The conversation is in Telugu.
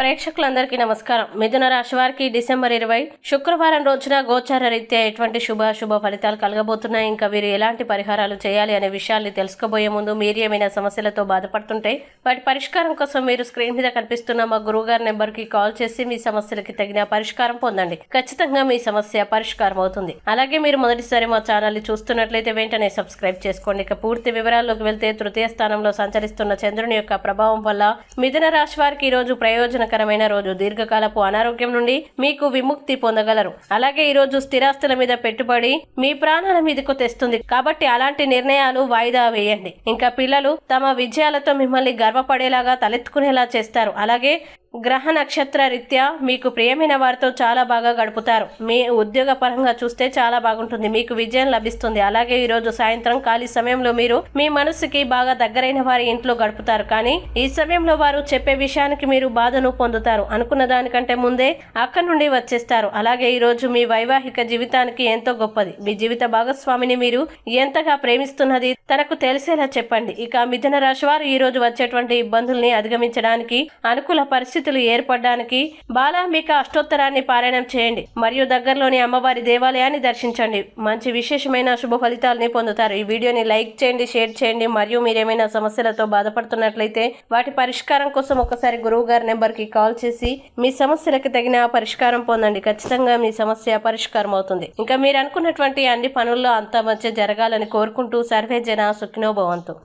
ప్రేక్షకులందరికీ నమస్కారం. మిథున రాశి వారికి డిసెంబర్ ఇరవై శుక్రవారం రోజున గోచార రీత్యా ఎటువంటి శుభ శుభ ఫలితాలు కలగబోతున్నాయి? ఇంకా వీరు ఎలాంటి పరిహారాలు చేయాలి అనే విషయాల్ని తెలుసుకోబోయే ముందు మీరు ఏమైనా సమస్యలతో బాధపడుతుంటే వాటి పరిష్కారం కోసం మీరు స్క్రీన్ మీద కనిపిస్తున్న మా గురువుగారి నెంబర్కి కాల్ చేసి మీ సమస్యలకి తగిన పరిష్కారం పొందండి. ఖచ్చితంగా మీ సమస్య పరిష్కారం అవుతుంది. అలాగే మీరు మొదటిసారి మా ఛానల్ని చూస్తున్నట్లయితే వెంటనే సబ్స్క్రైబ్ చేసుకోండి. ఇక పూర్తి వివరాల్లోకి వెళ్తే తృతీయ స్థానంలో సంచరిస్తున్న చంద్రుని యొక్క ప్రభావం వల్ల మిథున రాశి వారికి ఈరోజు ప్రయోజనం ఆహ్లాదకరమైన రోజు దీర్ఘకాలపు అనారోగ్యం నుండి మీకు విముక్తి పొందగలరు. అలాగే ఈ రోజు స్థిరాస్తుల మీద పెట్టుబడి మీ ప్రాణాల మీదకు తెస్తుంది. కాబట్టి అలాంటి నిర్ణయాలు వాయిదా వేయండి. ఇంకా పిల్లలు తమ విజయాలతో మిమ్మల్ని గర్వపడేలాగా తలెత్తుకునేలా చేస్తారు. అలాగే గ్రహ నక్షత్ర రీత్యా మీకు ప్రియమైన వారితో చాలా బాగా గడుపుతారు. మీ ఉద్యోగ పరంగా చూస్తే చాలా బాగుంటుంది. మీకు విజయం లభిస్తుంది. అలాగే ఈరోజు సాయంత్రం ఖాళీ సమయంలో మీరు మీ మనసుకి బాగా దగ్గరైన వారి ఇంట్లో గడుపుతారు. కానీ ఈ సమయంలో వారు చెప్పే విషయానికి మీరు బాధను పొందుతారు. అనుకున్న దానికంటే ముందే అక్కడి నుండి వచ్చేస్తారు. అలాగే ఈరోజు మీ వైవాహిక జీవితానికి ఎంతో గొప్పది. మీ జీవిత భాగస్వామిని మీరు ఎంతగా ప్రేమిస్తున్నది తనకు తెలిసేలా చెప్పండి. ఇక మిథున రాశి వారు ఈ రోజు వచ్చేటువంటి ఇబ్బందుల్ని అధిగమించడానికి అనుకూల పరిస్థితి పరిస్థితులు ఏర్పడడానికి బాలాంబిక అష్టోత్తరాన్ని పారాయణం చేయండి మరియు దగ్గరలోని అమ్మవారి దేవాలయాన్ని దర్శించండి. మంచి విశేషమైన శుభ ఫలితాలని పొందుతారు. ఈ వీడియోని లైక్ చేయండి షేర్ చేయండి. మరియు మీరేమైనా సమస్యలతో బాధపడుతున్నట్లయితే వాటి పరిష్కారం కోసం ఒకసారి గురువు గారి నెంబర్కి కాల్ చేసి మీ సమస్యలకు తగిన పరిష్కారం పొందండి. ఖచ్చితంగా మీ సమస్య పరిష్కారం అవుతుంది. ఇంకా మీరు అనుకున్నటువంటి అన్ని పనుల్లో అంతా మంచి జరగాలని కోరుకుంటూ సర్వే జన సుఖినోభవంతు